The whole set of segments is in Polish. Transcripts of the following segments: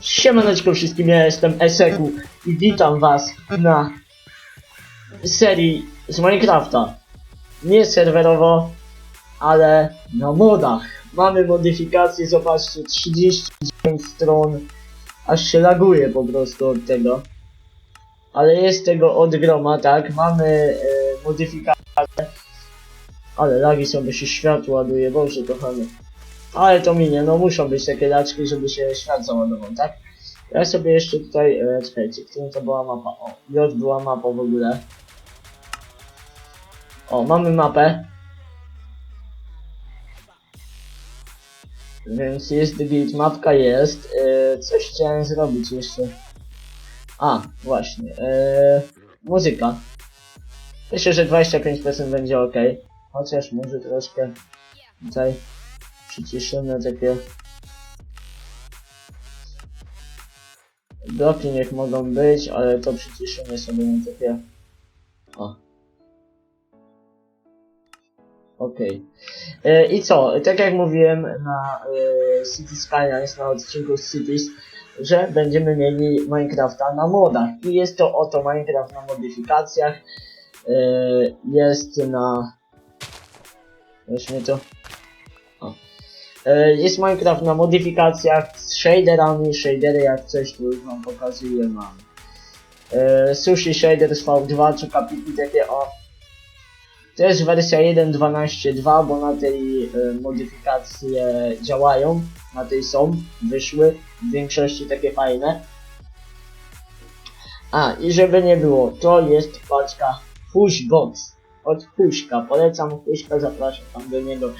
Siemaneczko wszystkim, ja jestem Eseku i witam was na serii z Minecrafta. Nie serwerowo, ale na modach. Mamy modyfikacje, zobaczcie, 39 stron, aż się laguje po prostu od tego. Ale jest tego od groma, tak? Mamy e, modyfikacje, ale lagi bo się światło ładuje, Boże kochany. Ale to minie, no muszą być takie laczki, żeby się świat załadował, tak? Ja sobie jeszcze tutaj, e, czekajcie, którą to była mapa? O, J była mapa w ogóle. O, mamy mapę. Więc jest git, mapka jest. E, coś chciałem zrobić jeszcze. A, właśnie. E, muzyka. Myślę, że 25% będzie ok. Chociaż może troszkę tutaj przyciszymy takie bloki niech mogą być, ale to przyciszymy sobie na takie o Okej. E, I co? Tak jak mówiłem na e, City Skylines, na odcinku Cities, że będziemy mieli Minecrafta na modach. I jest to oto Minecraft na modyfikacjach. E, jest na... Weźmy to. E, Jest Minecraft na modyfikacjach z shaderami, shadery jak coś tu już wam pokazuję mam. E, Sushi Shaders V2 czy kapiki takie o. To jest wersja 1.12.2, bo na tej e, modyfikacje działają, na tej są, wyszły, w większości takie fajne. A, i żeby nie było, to jest paczka Pushbox od Puśka. Polecam Puśka, zapraszam tam do niego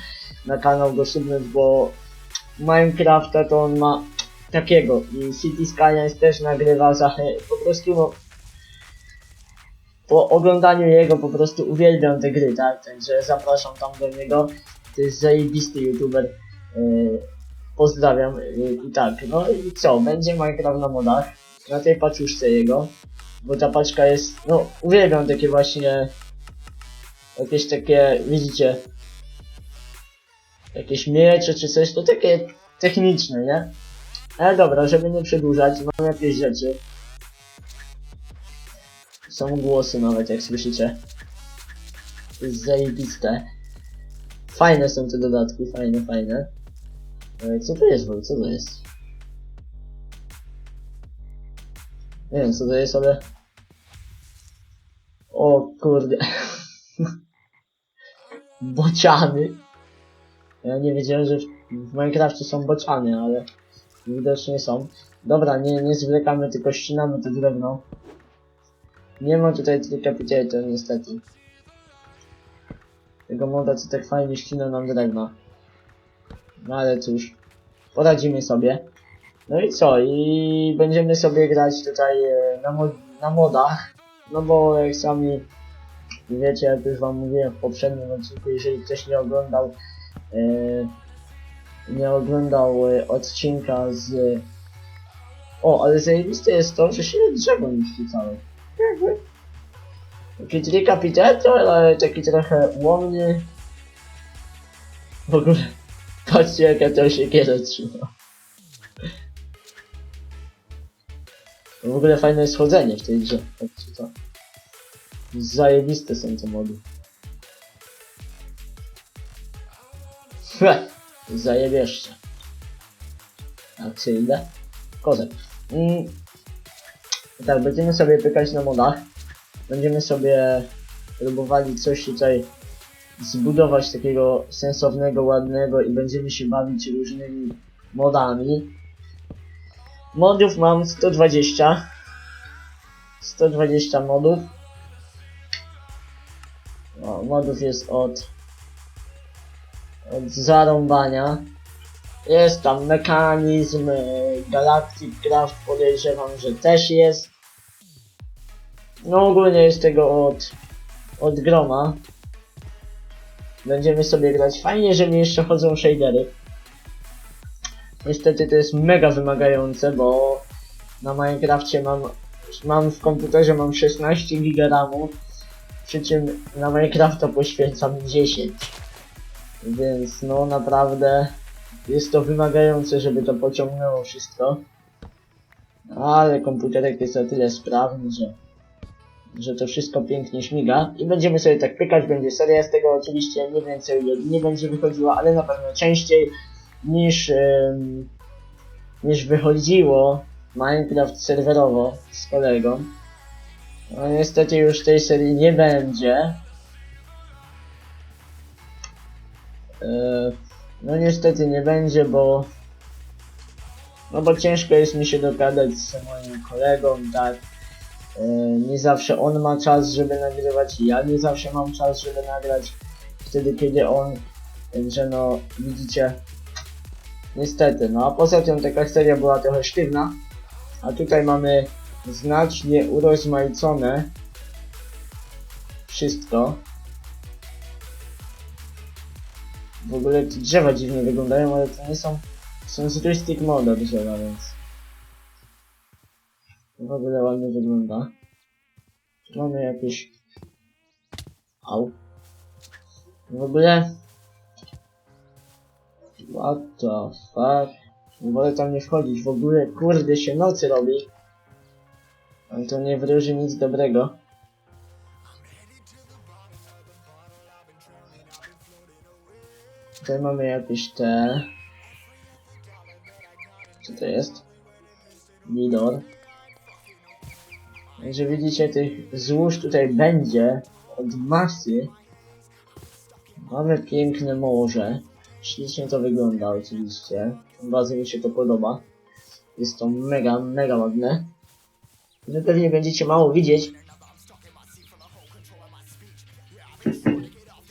na kanał go subnąć, bo Minecrafta to on ma takiego i City Skylines też nagrywa za po prostu no po oglądaniu jego po prostu uwielbiam te gry, tak? Także zapraszam tam do niego. To jest zajebisty youtuber. Yy, pozdrawiam yy, i tak, no i co? Będzie Minecraft na modach. Na tej paczuszce jego. Bo ta paczka jest, no uwielbiam takie właśnie jakieś takie, widzicie, jakieś miecze czy coś, to takie techniczne, nie? Ale dobra, żeby nie przedłużać, mam jakieś rzeczy. Są głosy nawet, jak słyszycie. To jest zajebiste. Fajne są te dodatki, fajne, fajne. E, Co to jest w? Co to jest? Nie wiem co to jest, ale... O kurde. Bociany. Ja nie wiedziałem, że w, w Minecrafcie są bociany, ale widocznie są. Dobra, nie, nie zwlekamy, tylko ścinamy to drewno. Nie ma tutaj decapitator niestety. Tego moda co tak fajnie ścina nam drewno. No ale cóż, poradzimy sobie. No i co? I będziemy sobie grać tutaj e, na, mod na modach. No bo jak sami wiecie, jak już wam mówiłem w poprzednim odcinku, jeżeli ktoś nie oglądał e, nie oglądał e, odcinka z o, ale zajebiste jest to, że się drzewo niszczy całe. Taki decapitator, ale taki trochę łomny. W ogóle, patrzcie jaka to siekiera trzyma. W ogóle fajne jest chodzenie w tej grze. Patrzcie to. Zajebiste są te mody. Heh, Zajebieszcze. Akcyjne. Kozek. Mm. Tak, będziemy sobie pykać na modach. Będziemy sobie próbowali coś tutaj zbudować takiego sensownego, ładnego i będziemy się bawić różnymi modami. Modów mam 120. 120 modów. O, modów jest od od zarąbania. Jest tam mechanizm, y, Galactic Craft podejrzewam, że też jest. No ogólnie jest tego od, od groma. Będziemy sobie grać. Fajnie, że mi jeszcze chodzą shadery. Niestety to jest mega wymagające, bo na Minecrafcie mam, mam w komputerze mam 16 GB RAMu, przy czym na Minecrafta poświęcam 10. Więc no naprawdę jest to wymagające, żeby to pociągnęło wszystko. Ale komputerek jest o tyle sprawny, że, że to wszystko pięknie śmiga. I będziemy sobie tak pykać, będzie seria z tego oczywiście, nie więcej nie będzie wychodziła, ale na pewno częściej niż, ym, niż wychodziło Minecraft serwerowo z kolegą. No niestety już tej serii nie będzie. Yy, no niestety nie będzie, bo no bo ciężko jest mi się dogadać z moim kolegą, tak. Yy, nie zawsze on ma czas, żeby nagrywać i ja nie zawsze mam czas, żeby nagrać wtedy, kiedy on. Także no, widzicie. Niestety, no a poza tym taka seria była trochę sztywna. A tutaj mamy znacznie urozmaicone wszystko. W ogóle te drzewa dziwnie wyglądają, ale to nie są... Są z Rustic Moda drzewa, więc... W ogóle ładnie wygląda. Mamy jakieś... Au. W ogóle... What the fuck? Wolę tam nie wchodzić, w ogóle kurde się nocy robi. Ale to nie wróży nic dobrego. Tutaj mamy jakieś te... Co to jest? Lidor. Także widzicie, tych złóż tutaj będzie od masy. Mamy piękne morze. Ślicznie to wygląda oczywiście. Bardzo mi się to podoba. Jest to mega, mega ładne. Wy pewnie będziecie mało widzieć.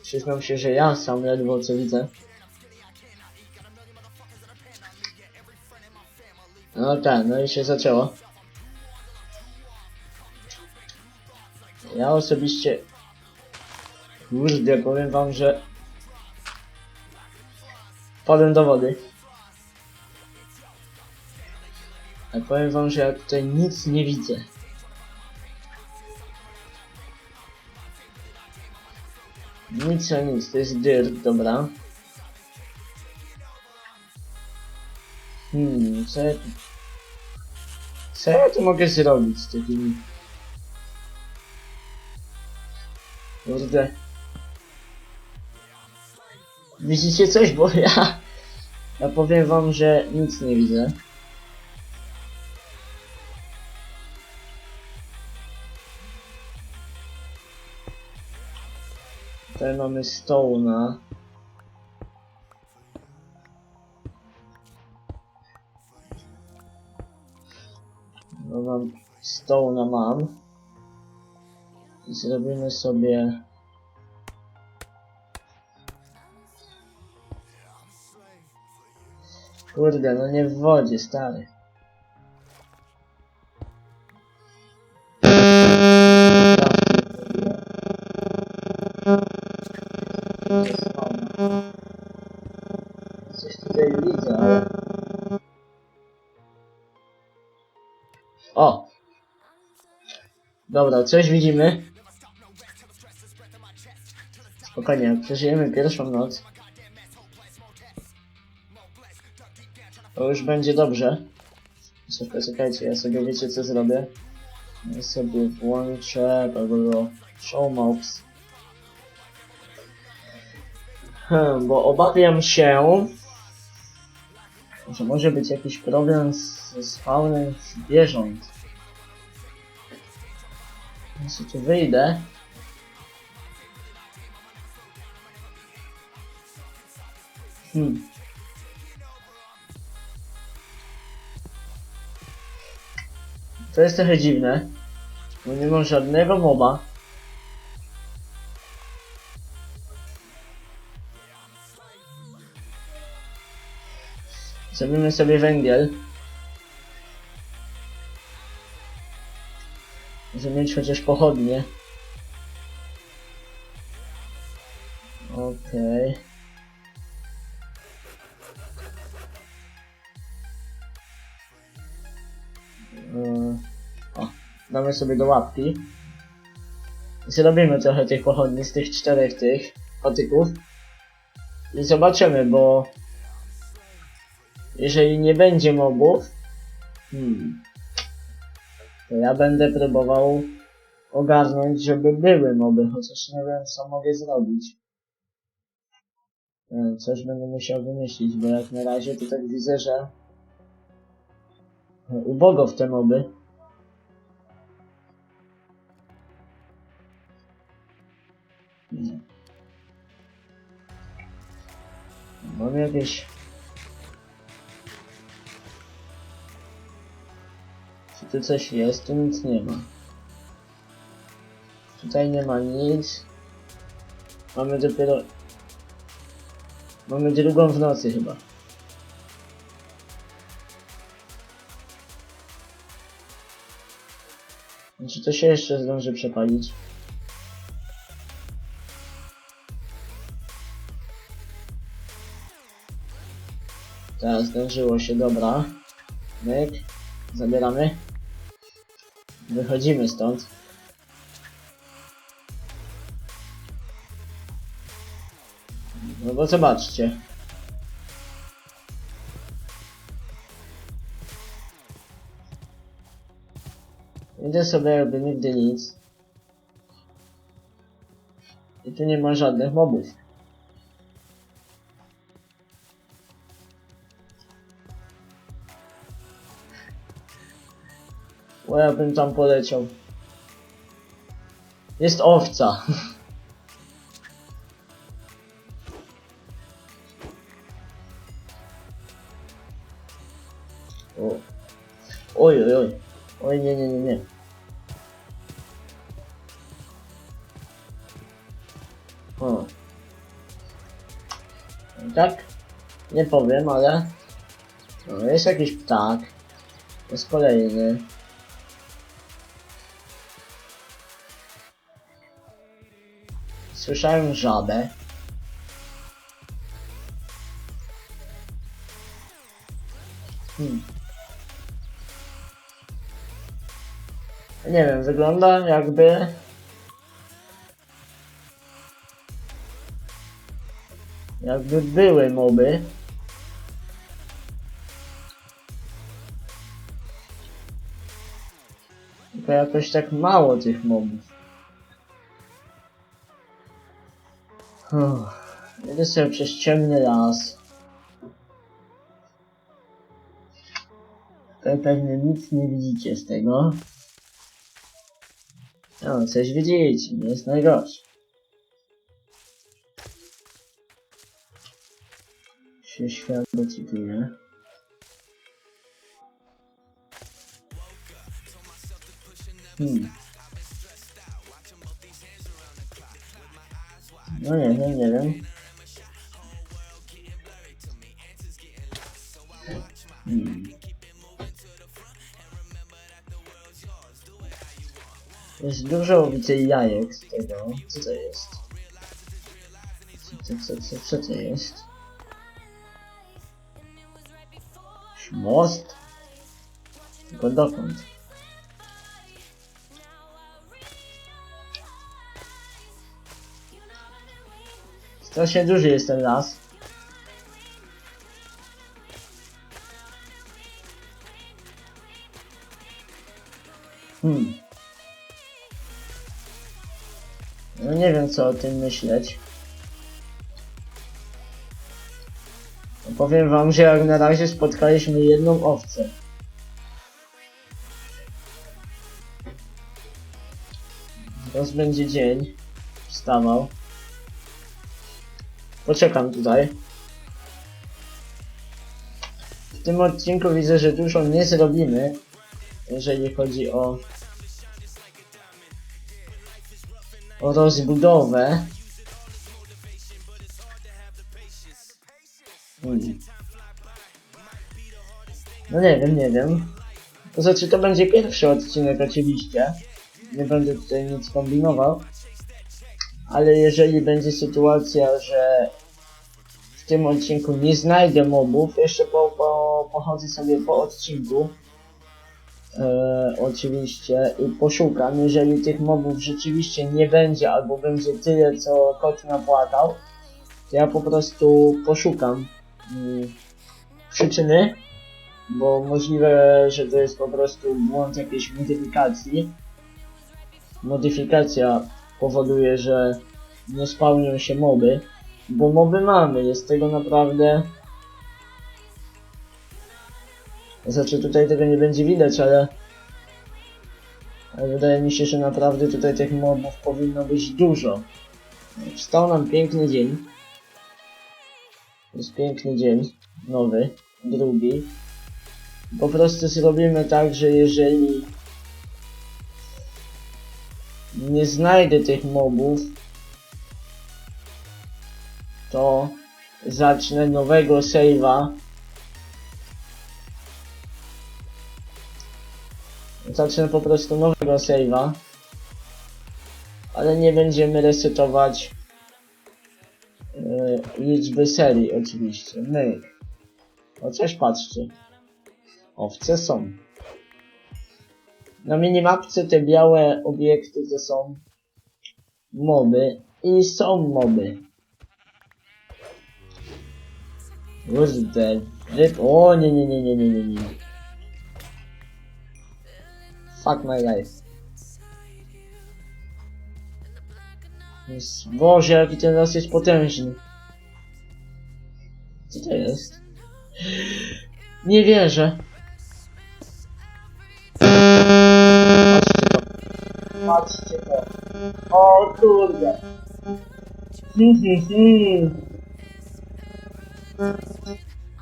Przyznam się, że ja sam ledwo co widzę. No tak, no i się zaczęło. Ja osobiście... Kurde, powiem wam, że... Padłem do wody. A powiem wam, że ja tutaj nic nie widzę. Nic a nic, to jest dirt, dobra. Hmm, co ja tu... Co ja tu mogę zrobić z takimi... Kurde. Widzicie coś, bo ja... Ja powiem wam, że nic nie widzę. Mamy Stone'a. No mam Stone'a mam. I zrobimy sobie Kurde, no nie w wodzie, stary. Dobra, coś widzimy. Spokojnie, przeżyjemy pierwszą noc. To już będzie dobrze. Czekaj, czekajcie, ja sobie wiecie co zrobię? Ja sobie włączę tego show mobs. Hmm, bo obawiam się, że może być jakiś problem z, z spawnem zwierząt. Jeśli tu wyjdę. Hmm. To jest trochę dziwne, bo nie mam żadnego moba. Zrobimy sobie węgiel. Mieć chociaż pochodnie. Okej. Yy, O, damy sobie do łapki. Zrobimy trochę tych pochodni z tych czterech tych patyków. I zobaczymy, bo jeżeli nie będzie mobów, hmm, to ja będę próbował ogarnąć, żeby były moby, chociaż nie wiem co mogę zrobić. E, Coś będę musiał wymyślić, bo jak na razie to tak widzę, że ubogo w te moby. Mam jakieś... tu coś jest? Tu nic nie ma. Tutaj nie ma nic. Mamy dopiero... Mamy drugą w nocy chyba. Czy to się jeszcze zdąży przepalić? Teraz zdążyło się, dobra. Myk. Zabieramy. Wychodzimy stąd. No bo zobaczcie. Idę sobie jakby nigdy nic. I tu nie ma żadnych mobów. Bo ja bym tam poleciał. Jest owca. O. Oj, oj, oj. Oj, nie, nie, nie, nie. O. Tak? Nie powiem, ale... No, jest jakiś ptak. Jest kolejny. Słyszałem żabę. Hmm. Nie wiem, wygląda jakby... Jakby były moby. Tylko jakoś tak mało tych mobów. Jedę sobie przez ciemny las. Pewnie nic nie widzicie z tego. No, coś widzicie, nie jest najgorsze. Się świat docytuje. Hmm. No nie wiem, nie wiem. Hmm. Jest dużo widzę jajek z tego. Co to jest? Co, co, co, co, to jest? Most? Tylko dokąd? Strasznie duży jest ten las. Hmm. No nie wiem co o tym myśleć. Powiem wam, że jak na razie spotkaliśmy jedną owcę. Teraz będzie dzień. Wstawał. Poczekam tutaj. W tym odcinku widzę, że dużo nie zrobimy, jeżeli chodzi o o rozbudowę. Hmm. No nie wiem, nie wiem. To znaczy to będzie pierwszy odcinek oczywiście. Nie będę tutaj nic kombinował. Ale jeżeli będzie sytuacja, że w tym odcinku nie znajdę mobów, jeszcze po, po, pochodzę sobie po odcinku. E, oczywiście i poszukam, jeżeli tych mobów rzeczywiście nie będzie, albo będzie tyle, co kot napłakał, to ja po prostu poszukam mm, przyczyny bo możliwe, że to jest po prostu błąd jakiejś modyfikacji. Modyfikacja powoduje, że nie spełnią się moby, bo moby mamy, jest tego naprawdę... Znaczy tutaj tego nie będzie widać, ale... Ale wydaje mi się, że naprawdę tutaj tych mobów powinno być dużo. Wstał nam piękny dzień. Jest piękny dzień. Nowy. Drugi. Po prostu zrobimy tak, że jeżeli nie znajdę tych mobów, to zacznę nowego save'a. Zacznę po prostu nowego save'a. Ale nie będziemy resetować yy, liczby serii oczywiście. Myk. O coś patrzcie. Owce są. Na minimapce te białe obiekty to są moby i są moby. Kurde, ryb... O nie, nie, nie, nie, nie, nie, nie. Fuck my life. Jest- Boże, jaki ten las jest potężny. Co to jest? Nie wierzę. Patrzcie to. O kurde. Hmm, hmm, hmm.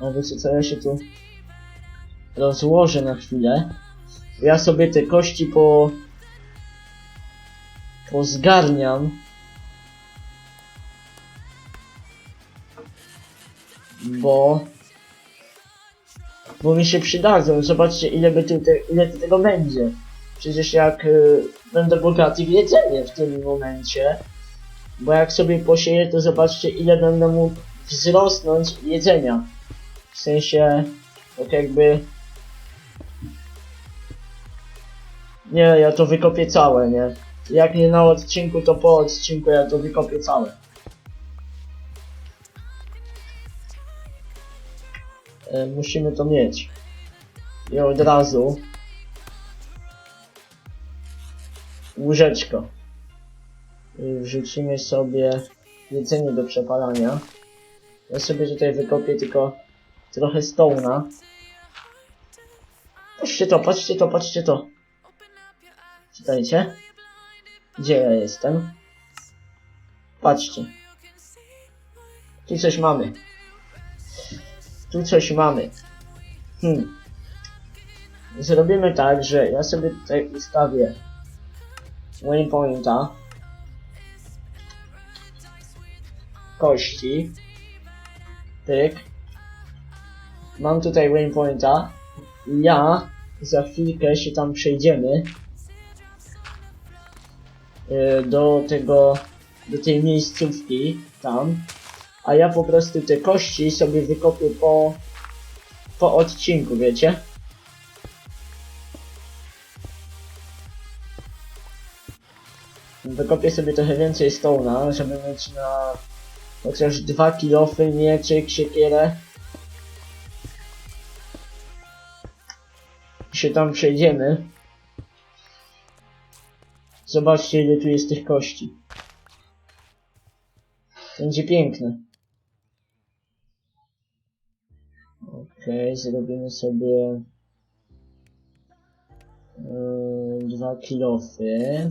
No wiecie co, ja się tu rozłożę na chwilę. Ja sobie te kości po... pozgarniam. Bo... Bo mi się przydadzą. Zobaczcie ile by tu te, ile tego będzie. Przecież jak y, będę bogaty w jedzenie w tym momencie. Bo jak sobie posieję, to zobaczcie ile będę mógł wzrosnąć jedzenia. W sensie, tak jakby... Nie, ja to wykopię całe, nie? Jak nie na odcinku, to po odcinku ja to wykopię całe. E, musimy to mieć. I od razu łóżeczko. I wrzucimy sobie jedzenie do przepalania. Ja sobie tutaj wykopię tylko trochę stołna. Patrzcie to, patrzcie to, patrzcie to. Czytajcie. Gdzie ja jestem? Patrzcie. Tu coś mamy. Tu coś mamy. Hmm. Zrobimy tak, że ja sobie tutaj ustawię waypointa. Kości. Pyk mam tutaj waypointa. Ja za chwilkę się tam przejdziemy. Yy, do tego do tej miejscówki tam. A ja po prostu te kości sobie wykopię po po odcinku, wiecie? Wykopię sobie trochę więcej stołna, żeby mieć na chociaż dwa kilofy, mieczyk, siekierę. Się tam przejdziemy. Zobaczcie ile tu jest tych kości. Będzie piękne. Okej, zrobimy sobie yy, dwa kilofy.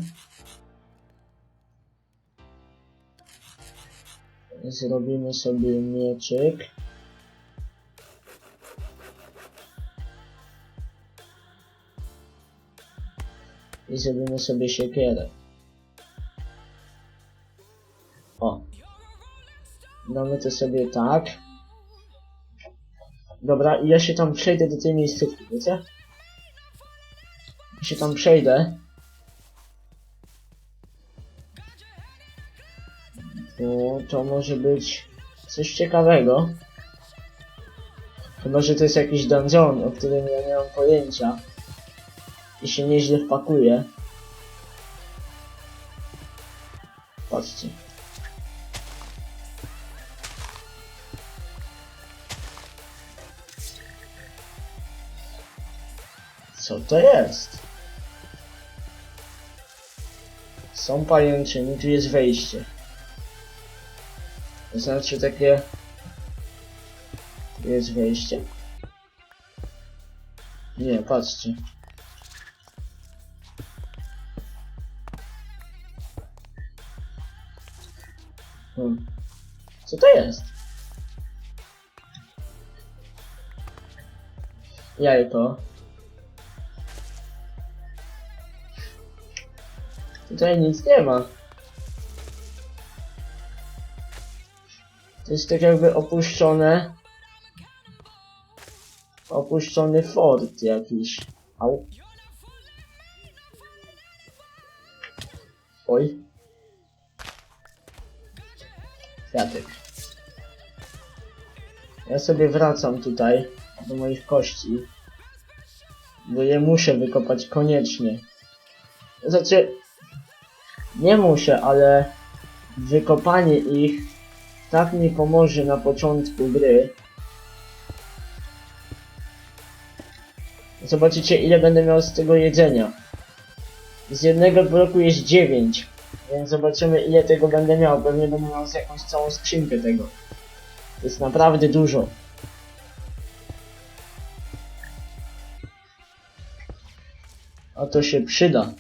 Zrobimy sobie mieczyk. I zrobimy sobie siekierę. O. Damy to sobie tak. Dobra, ja się tam przejdę do tej miejscówki, wiecie? Ja się tam przejdę. To może być coś ciekawego. Chyba, że to jest jakiś dungeon, o którym ja nie mam pojęcia. I się nieźle wpakuje. Patrzcie. Co to jest? Są pajęczyny, tu jest wejście. To znaczy takie... Jest wejście? Nie, patrzcie. Hmm. Co to jest? Jajko. Tutaj nic nie ma. To jest tak jakby opuszczone. Opuszczony fort jakiś. Au. Oj. Kwiatek. Ja sobie wracam tutaj do moich kości. Bo je muszę wykopać koniecznie. Znaczy, nie muszę, ale wykopanie ich tak mi pomoże na początku gry. Zobaczycie ile będę miał z tego jedzenia. Z jednego bloku jest 9, więc zobaczymy ile tego będę miał. Pewnie będę miał jakąś całą skrzynkę tego. To jest naprawdę dużo. A to się przyda.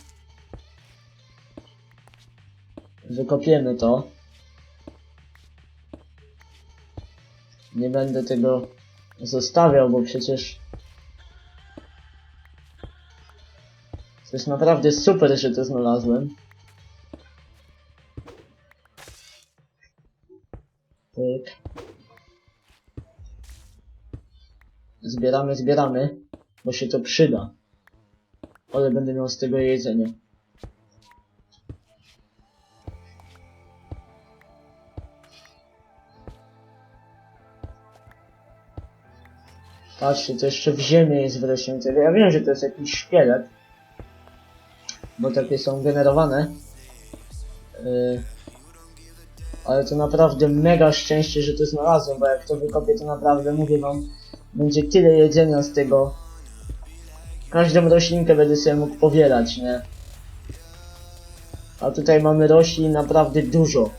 Wykopiemy to. Nie będę tego zostawiał, bo przecież to jest naprawdę super, że to znalazłem. Tyk. Zbieramy, zbieramy, bo się to przyda. Ale będę miał z tego jedzenie. Patrzcie, to jeszcze w ziemi jest wyrośnięte. Ja wiem, że to jest jakiś szkielet. Bo takie są generowane. Yy, ale to naprawdę mega szczęście, że to znalazłem, bo jak to wykopię, to naprawdę mówię wam, będzie tyle jedzenia z tego. Każdą roślinkę będę sobie mógł powielać, nie? A tutaj mamy roślin naprawdę dużo.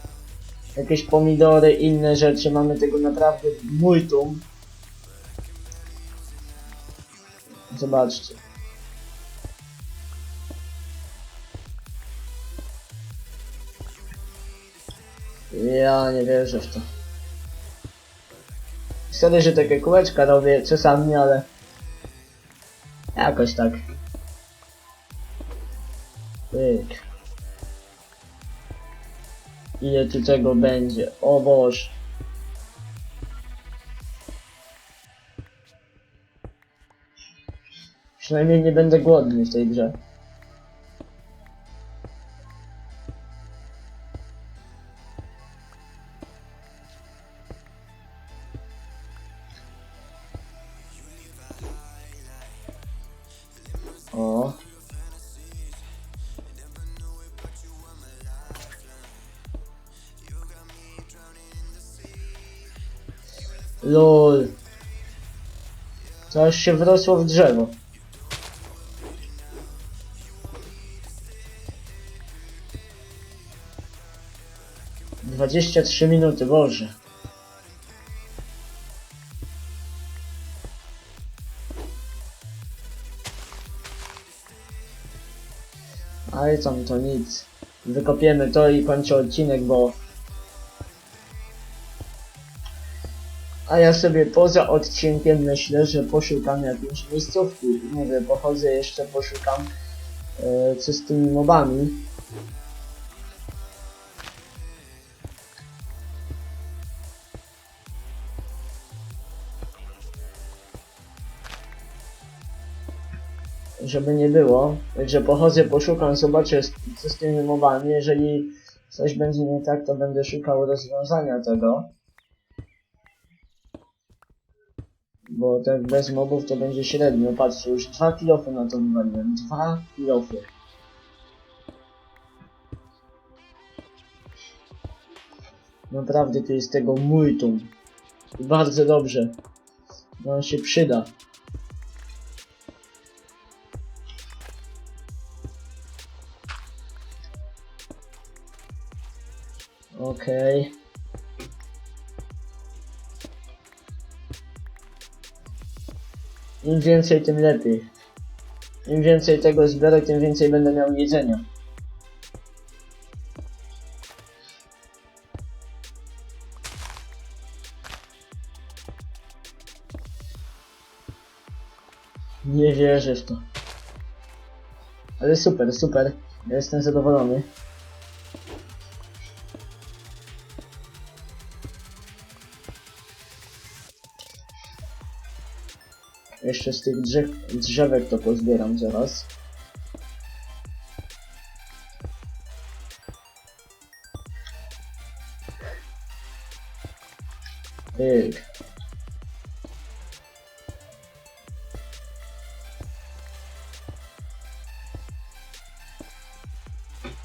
Jakieś pomidory, inne rzeczy, mamy tego naprawdę multum. Zobaczcie. Ja nie wierzę w to. Sorry, że takie kółeczka robię czasami, ale... Jakoś tak. Pyk. Ile tu tego będzie? O Boże. Przynajmniej nie będę głodny w tej grze. O. LOL. Aż się wrosło w drzewo. Dwadzieścia trzy minuty, Boże. Ale tam to nic. Wykopiemy to i kończę odcinek, bo... A ja sobie poza odcinkiem myślę, że poszukam jakiejś miejscówki. Mówię, pochodzę jeszcze, poszukam e, co z tymi mobami. Żeby nie było. Także pochodzę, poszukam, zobaczę co z tymi mobami. Jeżeli coś będzie nie tak, to będę szukał rozwiązania tego. Bo tak bez mobów to będzie średnio. Patrzcie, już dwa kilofy na to wywaliłem. Dwa kilofy. Naprawdę tu jest tego multum. Bardzo dobrze. No on się przyda. Okej. Im więcej, tym lepiej. Im więcej tego zbiorę, tym więcej będę miał jedzenia. Nie wierzę w to. Ale super, super. Jestem zadowolony. Jeszcze z tych drzew, drzewek to pozbieram zaraz. Pyk.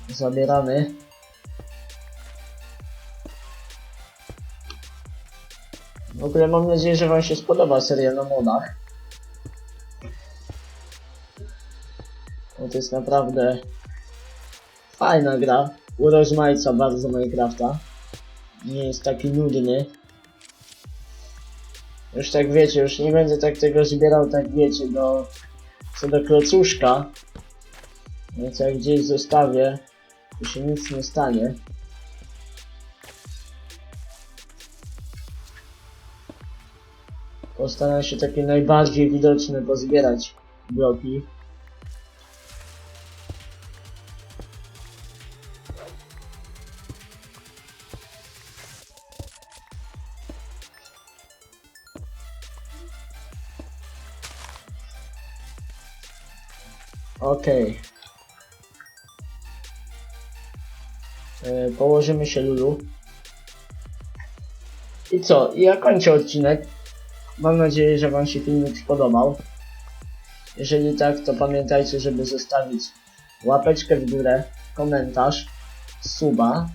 Zabieramy. W ogóle mam nadzieję, że Wam się spodoba seria na modach. Bo to jest naprawdę fajna gra. Urozmaica bardzo Minecrafta. Nie jest taki nudny. Już tak wiecie, już nie będę tak tego zbierał, tak wiecie, do co do klocuszka. Więc jak gdzieś zostawię, to się nic nie stanie. Postaram się takie najbardziej widoczne pozbierać bloki. Okej. E, Położymy się Lulu. I co? Ja kończę odcinek. Mam nadzieję, że Wam się filmik spodobał. Jeżeli tak, to pamiętajcie, żeby zostawić łapeczkę w górę, komentarz, suba.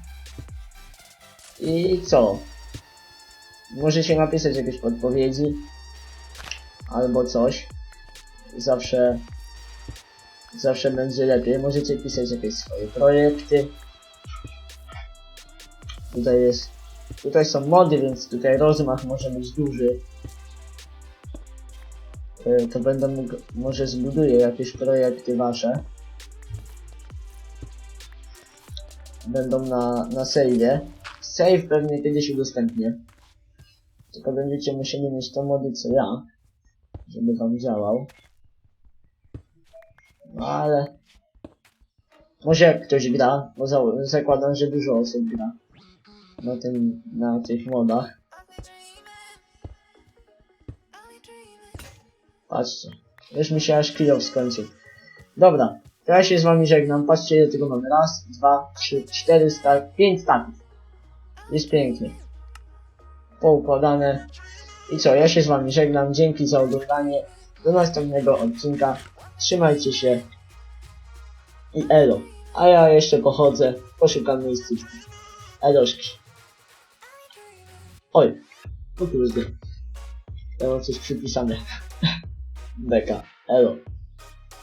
I co? Możecie napisać jakieś podpowiedzi albo coś. Zawsze zawsze będzie lepiej. Możecie pisać jakieś swoje projekty. Tutaj jest, tutaj są mody, więc tutaj rozmach może być duży. E, To będę mógł, może zbuduję jakieś projekty wasze. Będą na, na save'ie. Save pewnie kiedyś udostępnię. Tylko będziecie musieli mieć te mody co ja, żeby wam działał. No ale... Może jak ktoś gra, bo za, zakładam, że dużo osób gra na tym, na tych modach. Patrzcie, już mi się aż kill skończył. Dobra, teraz się z wami żegnam. Patrzcie ile tego mamy. Raz, dwa, trzy, cztery, stak, pięć staków. Jest pięknie. Poukładane. I co, ja się z wami żegnam. Dzięki za oglądanie. Do następnego odcinka. Trzymajcie się. I elo. A ja jeszcze pochodzę, poszukam miejscówki. Eloszki. Oj. O kurde. Ja mam coś przypisane. Beka. Elo.